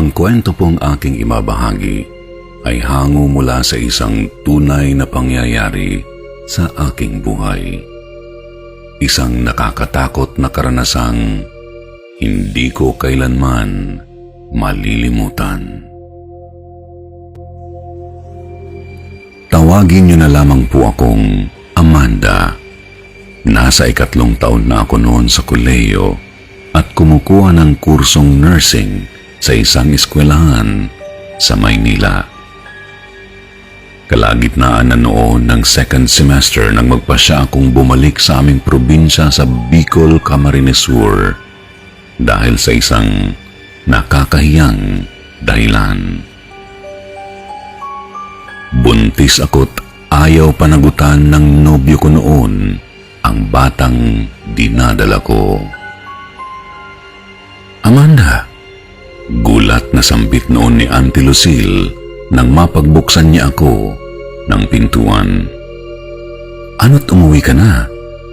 Ang kwento pong aking ibabahagi ay hango mula sa isang tunay na pangyayari sa aking buhay. Isang nakakatakot na karanasang hindi ko kailanman malilimutan. Tawagin niyo na lamang po akong Amanda. Nasa ikatlong taon na ako noon sa koleyo at kumukuha ng kursong nursing sa isang eskwelahan sa Maynila. Kalagitnaan na noon ng second semester nang magpasya akong bumalik sa aming probinsya sa Bicol, Camarines Sur dahil sa isang nakakahiyang dahilan. Buntis ako't ayaw panagutan ng nobyo ko noon ang batang dinadala ko. Amanda, gulat na sambit noon ni Auntie Lucille nang mapagbuksan niya ako ng pintuan. Ano't umuwi ka na?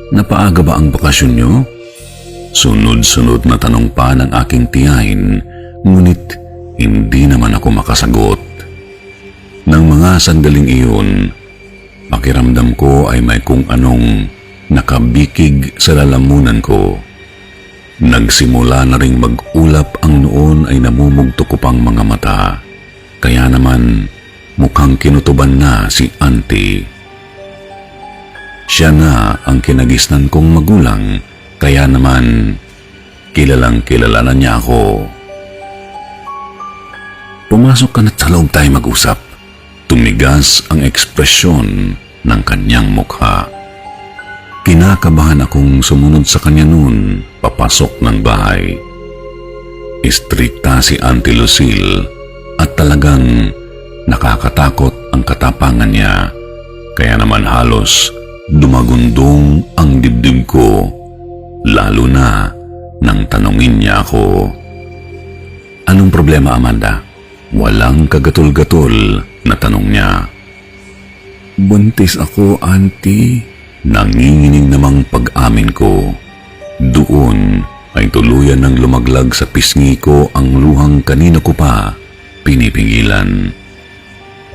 Napaaga ba ang bakasyon niyo? Sunod-sunod na tanong pa ng aking tiyahin, ngunit hindi naman ako makasagot. Nang mga sandaling iyon, pakiramdam ko ay may kung anong nakabikig sa lalamunan ko. Nagsimula na ring mag-ulap ang noon ay namumugto ko pang mga mata. Kaya naman mukhang kinutuban na si auntie. Siya na ang kinagisnan kong magulang kaya naman kilalang kilala na niya ako. Pumasok ka na sa loob tayo mag-usap. Tumigas ang ekspresyon ng kanyang mukha. Kinakabahan akong sumunod sa kanya noon papasok ng bahay. Istrikta si Auntie Lucille at talagang nakakatakot ang katapangan niya. Kaya naman halos dumagundong ang dibdib ko lalo na nang tanungin niya ako. Anong problema, Amanda? Walang kagatol-gatol na tanong niya. Buntis ako, auntie. Nanginginig namang pag-amin ko. Doon ay tuluyan ng lumaglag sa pisngi ko ang luhang kanina ko pa pinipigilan.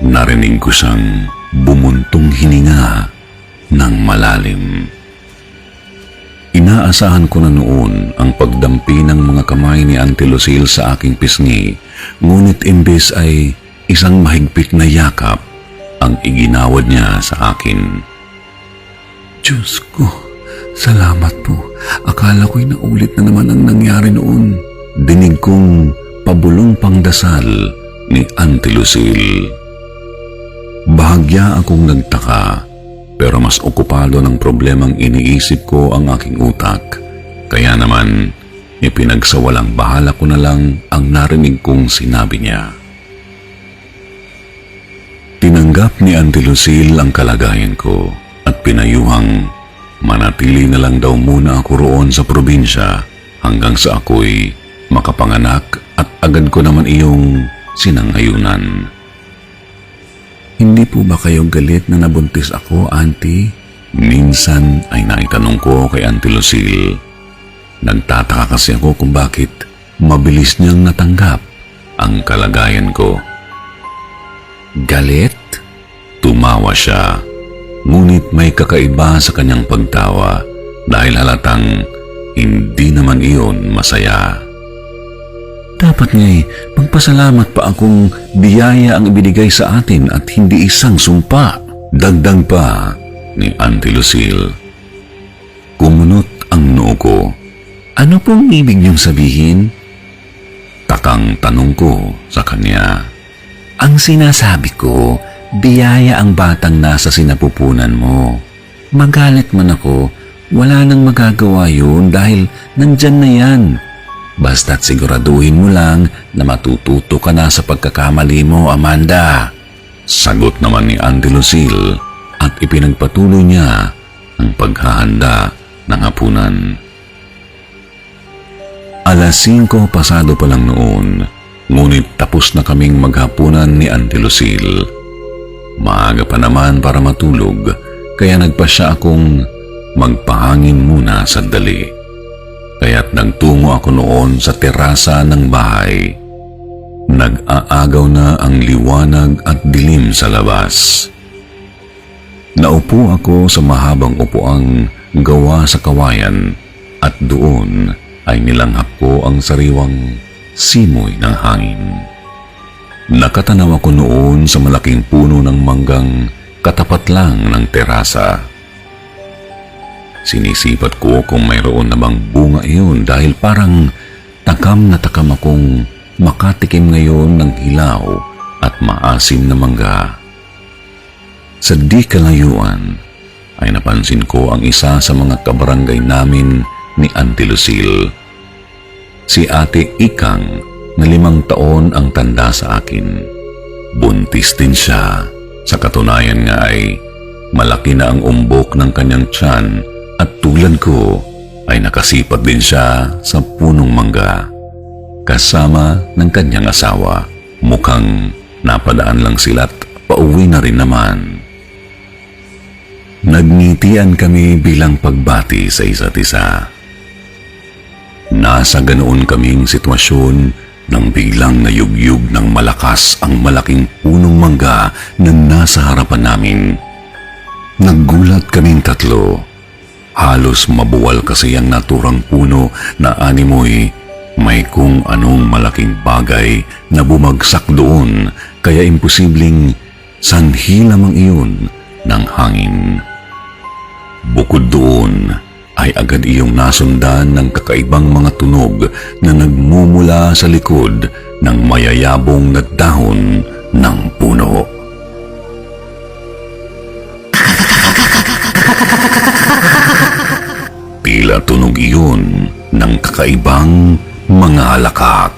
Narinig ko siyang bumuntong hininga ng malalim. Inaasahan ko na noon ang pagdampi ng mga kamay ni Auntie Lucille sa aking pisngi, ngunit imbes ay isang mahigpit na yakap ang iginawad niya sa akin. Diyos ko, salamat po. Akala ko'y naulit na naman ang nangyari noon. Dinig kong pabulong pangdasal ni Auntie Lucille. Bahagya akong nagtaka pero mas okupado ng problemang iniisip ko ang aking utak. Kaya naman, ipinagsawalang bahala ko na lang ang narinig kong sinabi niya. Tinanggap ni Auntie Lucille ang kalagayan ko pinayuhang manatili na lang daw muna ako roon sa probinsya hanggang sa ako'y makapanganak at agad ko naman iyong sinangayunan. Hindi po ba kayo galit na nabuntis ako, Auntie? Minsan ay naitanong ko kay Auntie Lucille. Nagtataka kasi ako kung bakit mabilis niyang natanggap ang kalagayan ko. Galit? Tumawa siya. May kakaiba sa kanyang pagtawa dahil halatang hindi naman iyon masaya. Dapat nga'y magpasalamat pa akong biyaya ang ibinigay sa atin at hindi isang sumpa. Dagdag pa ni Auntie Lucille. Kumunot ang noo ko. Ano pong ibig niyong sabihin? Takang tanong ko sa kanya. Ang sinasabi ko, biyaya ang batang nasa sinapupunan mo. Magalit man ako, wala nang magagawa yun dahil nandyan na yan. Basta't siguraduhin mo lang na matututo ka na sa pagkakamali mo, Amanda. Sagot naman ni Auntie Lucille at ipinagpatuloy niya ang paghahanda ng hapunan. Alas 5 pasado pa lang noon, ngunit tapos na kaming maghapunan ni Auntie Lucille. Maaga pa naman para matulog, kaya nagpa siya akong magpahangin muna sandali kaya't nagtungo ako noon sa terasa ng bahay. Nag-aagaw na ang liwanag at dilim sa labas. Naupo ako sa mahabang upuang gawa sa kawayan at doon ay nilanghap ko ang sariwang simoy ng hangin. Nakatanaw ako noon sa malaking puno ng manggang katapat lang ng terasa. Sinisipat ko kung mayroon na bang bunga iyon dahil parang takam na takam akong makatikim ngayon ng hilaw at maasim na mangga. Sa di kalayuan ay napansin ko ang isa sa mga kabarangay namin ni Auntie Lucille. Si Ate Ikang na limang taon ang tanda sa akin. Buntis din siya. Sa katunayan nga ay malaki na ang umbok ng kanyang tiyan at tulad ko ay nakasipat din siya sa punong mangga. Kasama ng kanyang asawa. Mukhang napadaan lang sila at pauwi na rin naman. Nagngitian kami bilang pagbati sa isa't isa. Nasa ganoon kaming sitwasyon nang biglang nayugyug ng malakas ang malaking punong mangga na nasa harapan namin. Naggulat kaming tatlo. Halos mabuwal kasi ang naturang puno na animoy may kung anong malaking bagay na bumagsak doon kaya imposibleng sanhi lamang iyon ng hangin. Bukod doon, ay agad iyong nasundan ng kakaibang mga tunog na nagmumula sa likod ng mayayabong na dahon ng puno. Tila tunog iyon ng kakaibang mga halakak.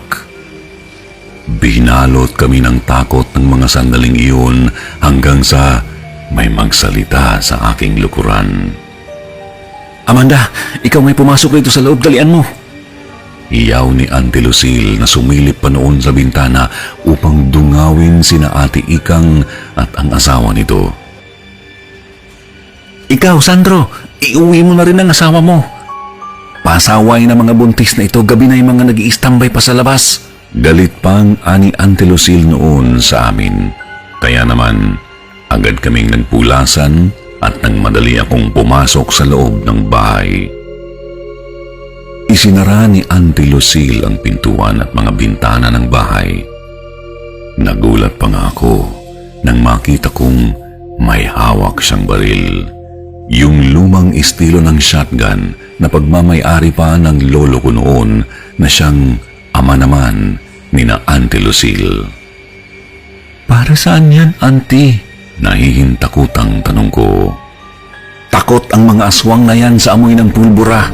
Binalot kami ng takot ng mga sandaling iyon hanggang sa may magsalita sa aking lukuran. Amanda, ikaw may pumasok dito sa loob, dalian mo. Iyaw ni Auntie Lucille na sumilip pa noon sa bintana upang dungawin sina Ate Ikang at ang asawa nito. Ikaw, Sandro, iuwi mo na rin ang asawa mo. Pasaway na mga buntis na ito, gabi na yung mga nag iistambay pa sa labas. Galit pang ani Auntie Lucille noon sa amin. Kaya naman, agad kaming nagpulasan at nang madali akong pumasok sa loob ng bahay. Isinara ni Auntie Lucille ang pintuan at mga bintana ng bahay. Nagulat pa nga ako nang makita kong may hawak siyang baril. Yung lumang estilo ng shotgun na pagmamayari pa ng lolo ko noon na siyang ama naman ni na Auntie Lucille. Para saan yan, auntie? Nahihintakutang tanong ko. Takot ang mga aswang na yan sa amoy ng pulbura.